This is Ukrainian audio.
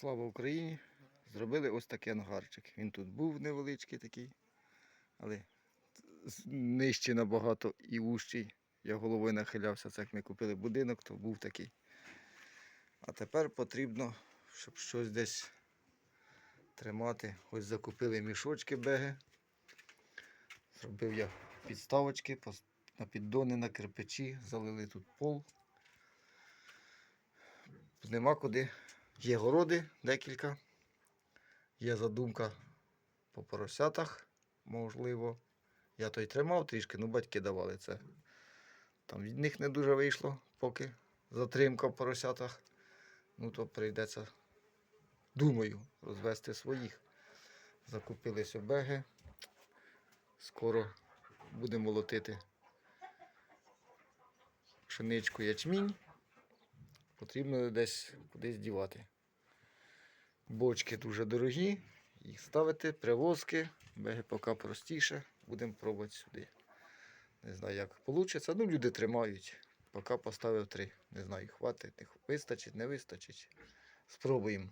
Слава Україні! Зробили ось такий ангарчик. Він тут був невеличкий такий, але нижчий набагато і вущий. Я головою нахилявся, це як ми купили будинок, то був такий. А тепер потрібно, щоб щось десь тримати. Ось закупили мішочки беги. Зробив я підставочки на піддони, на кирпичі, залили тут пол. Нема куди. Є городи декілька. Є задумка по поросятах, можливо. Я той тримав трішки, ну батьки давали це. Там від них не дуже вийшло, поки затримка в поросятах. Ну то прийдеться, думаю, розвести своїх. Закупились обеги. Скоро будемо молотити пшеничку ячмінь. Потрібно десь кудись дівати. Бочки дуже дорогі, їх ставити, привозки, поки простіше. Будемо пробувати сюди. Не знаю, як вийде. Ну, люди тримають. Поки поставив три. Не знаю, хватить, вистачить, не вистачить. Спробуємо.